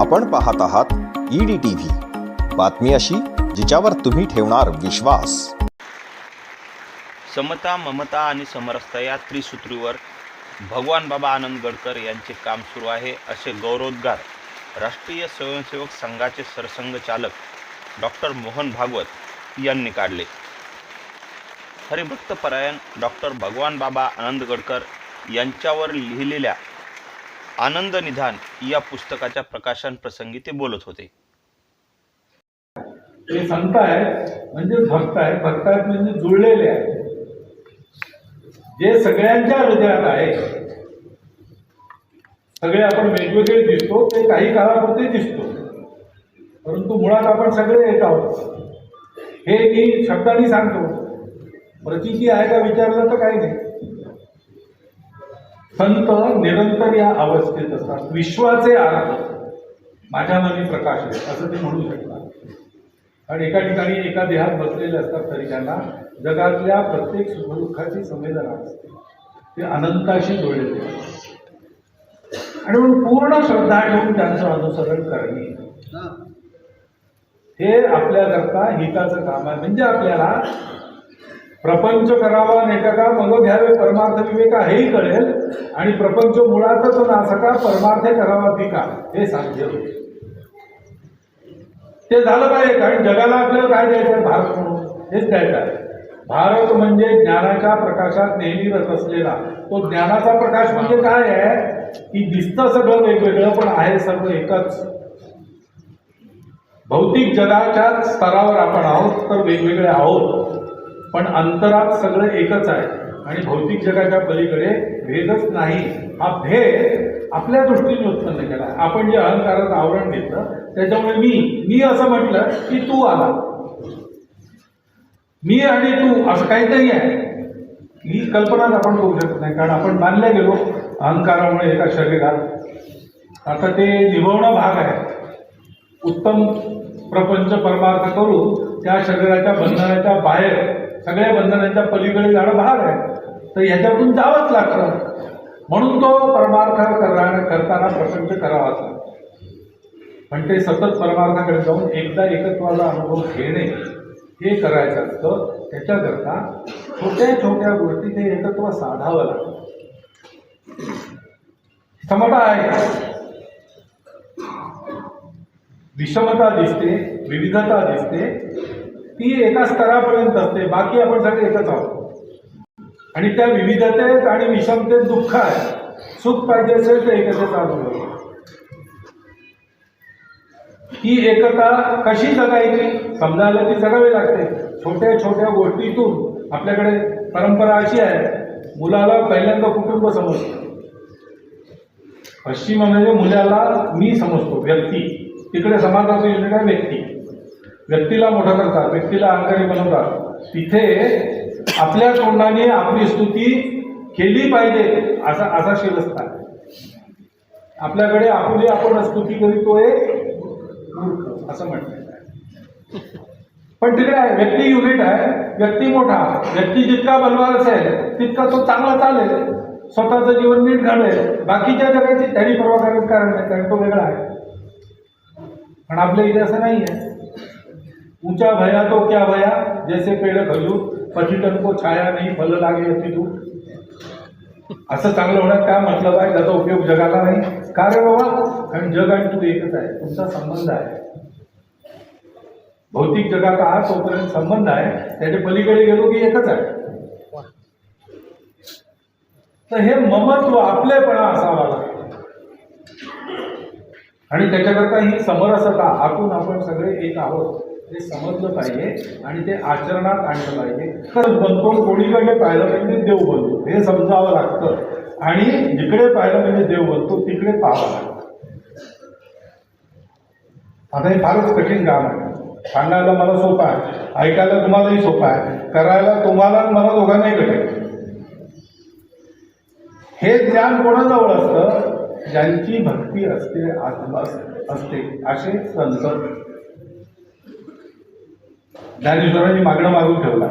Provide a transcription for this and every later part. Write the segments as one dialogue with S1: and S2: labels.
S1: आपण पाहत आहात ईडी टी व्ही बातमी अशी जिच्यावर तुम्ही ठेवणार विश्वास समता ममता आणि समरसता या त्रिसूत्रीवर भगवान बाबा आनंद गडकर यांचे काम सुरू आहे असे गौरवोद्गार राष्ट्रीय स्वयंसेवक संघाचे सरसंघचालक डॉक्टर मोहन भागवत यांनी काढले हरिभक्तपरायण डॉक्टर भगवान बाबा आनंद गडकर यांच्यावर लिहिलेल्या आनंद निधान या पुस्तकाच्या प्रकाशन प्रसंगी ते बोलत होते संत आहेत म्हणजे भक्त आहे भक्त आहेत म्हणजे जुळलेले आहे जे सगळ्यांच्या हृदयात आहे सगळे आपण वेगवेगळे दिसतो ते काही काळापुरते दिसतो परंतु मुळात आपण सगळे येत आहोत हे मी शब्दांनी सांगतो प्रतीची आहे का विचारलं तर काही नाही संत निरंतर या अवस्थेत असतात विश्वाचे आराम माझ्या मनी प्रकाश आहे असं ते म्हणू शकतात आणि एका ठिकाणी एका देहात बसलेले असतात तरी त्यांना जगातल्या प्रत्येक सुखदुःखाची संवेदना असते ते अनंताशी जोडलेले आणि म्हणून पूर्ण श्रद्धा ठेवून त्यांचं अनुसरण करणे हे आपल्याकरता हिताचं काम आहे म्हणजे आपल्याला प्रपंच करावा नेटका मग घ्यावे परमार्थ विवेका हेही कळेल आणि प्रपंच मुळातच नासका परमार्थ करावा पिका हे साध्य होईल ते झालं पाहिजे कारण जगाला आपल्याला काय द्यायचं आहे भारत म्हणून हेच द्यायचं आहे भारत म्हणजे ज्ञानाच्या प्रकाशात नेहमी रस असलेला तो ज्ञानाचा प्रकाश म्हणजे काय आहे की दिसतं सगळं वेगवेगळं पण आहे सर्व एकच भौतिक जगाच्या स्तरावर आपण आहोत तर वेगवेगळे आहोत पण अंतरात सगळं एकच आहे आणि भौतिक जगाच्या पलीकडे भेदच नाही हा भेद आपल्या दृष्टीने उत्पन्न केला आपण जे अहंकाराचं आवरण घेतलं त्याच्यामुळे मी मी असं म्हटलं की तू आला मी आणि तू असं काहीतरी आहे ही कल्पनाच आपण करू शकत नाही कारण आपण मानले गेलो अहंकारामुळे एका शरीरात आता ते निभवणं भाग आहे उत्तम प्रपंच परमार्थ करून त्या शरीराच्या बंधनाच्या बाहेर सगळ्या बंधनांच्या पलीकडे जाणं भाग आहे तर याच्यातून जावंच लागतं म्हणून तो परमार्थ करणार करताना प्रसंग करावाच लागतो पण ते सतत परमार्थाकडे जाऊन एकदा एकत्वाचा अनुभव घेणे हे करायचं असतं त्याच्याकरता छोट्या छोट्या गोष्टी ते एकत्व साधावं लागतं क्षमता आहे विषमता दिसते विविधता दिसते ती एका स्तरापर्यंत असते बाकी आपण सगळे एकच आहोत आणि त्या विविधतेत आणि विषमतेत दुःख आहे सुख पाहिजे असेल तर एकतेचा चालू ही एकता कशी जगायची समजायला ती जगावी लागते छोट्या छोट्या गोष्टीतून आपल्याकडे परंपरा अशी आहे मुलाला पहिल्यांदा कुटुंब समजते पश्चिम म्हणजे मुलाला मी समजतो व्यक्ती तिकडे समाजाचं युनिट आहे व्यक्ती व्यक्तीला मोठा करतात व्यक्तीला अहंकारी बनवतात तिथे आपल्या तोंडाने आपली स्तुती केली पाहिजे असा असा शिरस्था आपल्याकडे आपली आपण स्तुती करीतोय असं म्हणते पण तिकडे आहे व्यक्ती युनिट आहे व्यक्ती मोठा व्यक्ती जितका बलवान असेल तितका तो चांगला चालेल स्वतःचं जीवन नीट घालेल बाकीच्या जगाची त्यांनी परवा करत कारण नाही कारण तो वेगळा आहे पण आपल्या इथे असं नाही आहे ऊंचा भया तो क्या भया जैसे पेड़ खजूर पर्यटन को छाया नाही फल लागे होती दूध असं चांगलं होण्यात काय मतलब आहे त्याचा उपयोग जगाला नाही का रे बाबा कारण जग आणि तू एकच आहे तुमचा संबंध आहे भौतिक जगाचा हा तोपर्यंत संबंध आहे त्याच्या पलीकडे गेलो की एकच आहे तर हे ममत्व आपलेपणा असावा लागतो आणि त्याच्याकरता ही समरसता आतून आपण सगळे एक आहोत ते समजलं पाहिजे आणि ते आचरणात आणलं पाहिजे तर बनतो कोणीकडे पाहिलं म्हणजे देव बनतो हे समजावं लागतं आणि जिकडे पाहिलं म्हणजे देव बनतो तिकडे पाहावं लागतं आता हे फारच कठीण काम आहे सांगायला मला सोपं आहे ऐकायला तुम्हालाही सोपं आहे करायला तुम्हाला मला दोघांनाही कठीण हे ज्ञान कोणाजवळ असतं ज्यांची भक्ती असते आत्मा असते असे संत ज्ञानेश्वरांनी मागणं मागून ठेवला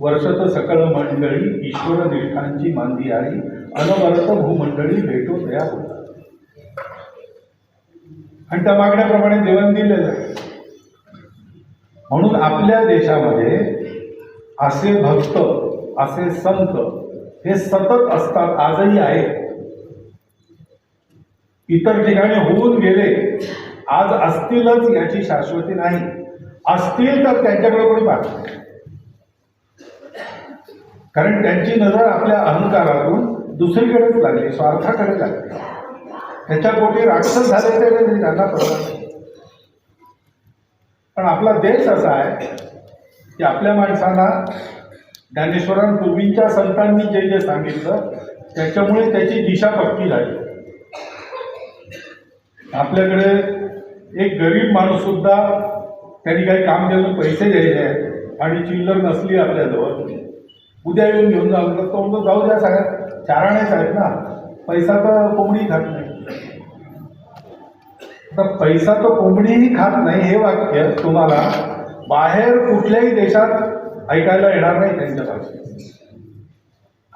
S1: वर्षत सकळ मंडळी ईश्वर निष्ठांची मांदी आली अनवर्त भूमंडळी भेटो तयार होता आणि त्या मागण्याप्रमाणे देवन दिलेलं आहे म्हणून आपल्या देशामध्ये असे भक्त असे संत हे सतत असतात आजही आहेत इतर ठिकाणी होऊन गेले आज असतीलच याची शाश्वती नाही असतील तर त्यांच्याकडे कोणी पाहत कारण त्यांची नजर आपल्या अहंकारातून दुसरीकडेच लागली स्वार्थाकडे लागली त्याच्या पोटी राक्षस झाले ते त्यांना नाही पण आपला देश असा आहे की आपल्या माणसांना ज्ञानेश्वरांपूर्वीच्या संतांनी जे जे सांगितलं त्याच्यामुळे त्याची दिशा पक्की झाली आपल्याकडे एक गरीब माणूस सुद्धा त्यांनी काही काम केलं पैसे द्यायचे आहेत आणि चिल्लर नसली आपल्याजवळ उद्या येऊन घेऊन जाऊ तर तो म्हणतो जाऊ द्या साहेब चाराणे नाही साहेब ना पैसा तर कोंबडी खात नाही तर पैसा तर कोंबडीही खात नाही हे वाक्य तुम्हाला बाहेर कुठल्याही देशात ऐकायला येणार नाही त्यांच्या भाषेत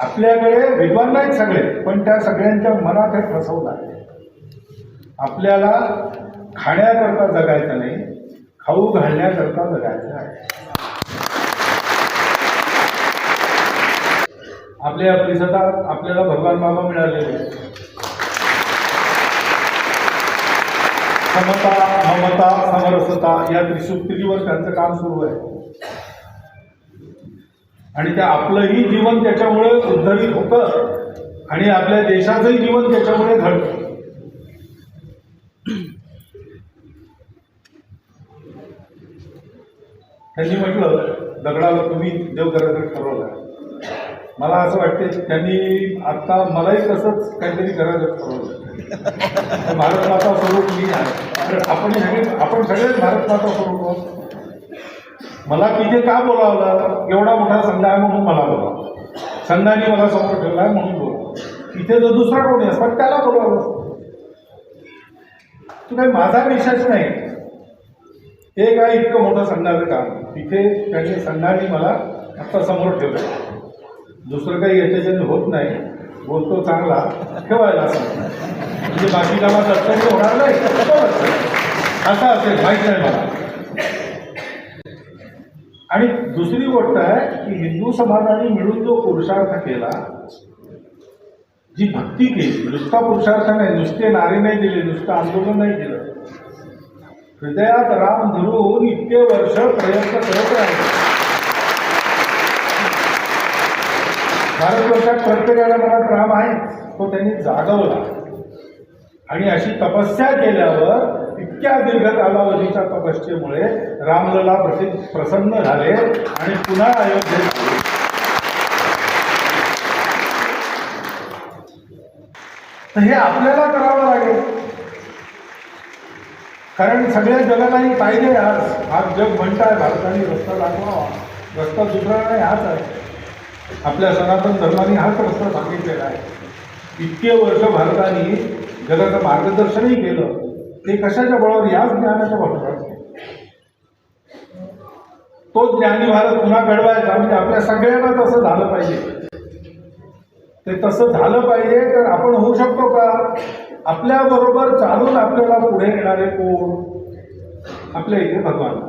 S1: आपल्याकडे विद्वान नाहीत सगळे पण त्या सगळ्यांच्या मनात हे फसवलं आहे आपल्याला खाण्याकरता जगायचं नाही खाऊ घालण्याकरता जगायचं आहे आपल्या परिसरात आपल्याला भगवान बाबा मिळालेले समता ममता समरसता या त्रिसूत्रीवर त्यांचं काम सुरू आहे आणि ते आपलंही जीवन त्याच्यामुळे उद्धरित होत आणि आपल्या देशाचंही जीवन त्याच्यामुळे घडतं त्यांनी म्हटलं दगडाला तुम्ही देव करायचं ठरवलं मला असं वाटते त्यांनी आत्ता मलाही तसंच काहीतरी करायचं ठरवलं भारत माता स्वरूप मी आहे आपण सगळे आपण सगळेच भारत माता स्वरूप आहोत मला तिथे का बोलावलं एवढा मोठा संघ आहे म्हणून मला बोलावला संघाने मला समोर ठेवला आहे म्हणून बोला इथे जर दुसरा कोणी असतात त्याला बोलावलं तू काही माझा विश्वास नाही हे काय इतकं मोठं सांगणारं काम तिथे त्यांनी सांगणारी मला आत्ता समोर ठेवलं दुसरं काही याच्याच्याने होत नाही बोलतो चांगला ठेवायला असं म्हणजे बाकी कामात अडचणी होणार नाही असं असेल माहीत नाही मला आणि दुसरी गोष्ट आहे की हिंदू समाजाने मिळून जो पुरुषार्थ केला जी भक्ती केली नुसता पुरुषार्थ नाही नुसते नारी नाही दिले नुसतं आंदोलन नाही दिलं हृदयात राम धरून इतके वर्ष प्रयत्न करत राहिले भारतवर्षात प्रत्येकाला मनात राम आहे तो त्यांनी जागवला आणि अशी तपस्या केल्यावर इतक्या दीर्घ कालावधीच्या तपस्येमुळे रामलला प्रसन्न झाले आणि पुन्हा अयोध्येत तर हे आपल्याला करावं लागेल कारण सगळ्या जगालाही पाहिजे आज हा जग म्हणताय भारताने रस्ता दाखवा रस्ता सुधारणा नाही हाच आहे आपल्या सनातन धर्माने हाच रस्ता सांगितलेला आहे इतके वर्ष भारताने जगाचं मार्गदर्शनही केलं ते कशाच्या बळावर याच ज्ञानाच्या बळावर तो ज्ञानी भारत पुन्हा घडवायचा म्हणजे आपल्या सगळ्यांना तसं झालं पाहिजे ते तसं झालं पाहिजे तर आपण होऊ शकतो का आपल्याबरोबर चालून आपल्याला पुढे येणारे कोण आपले इथे भगवान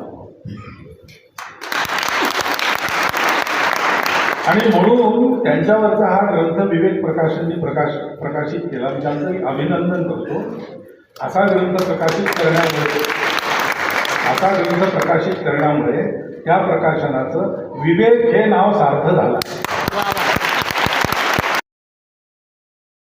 S1: आणि म्हणून त्यांच्यावरचा हा ग्रंथ विवेक प्रकाशननी प्रकाश प्रकाशित केला त्यांचं अभिनंदन करतो असा ग्रंथ प्रकाशित करण्यामुळे असा ग्रंथ प्रकाशित करण्यामुळे त्या प्रकाशनाचं
S2: विवेक हे नाव सार्थ झालं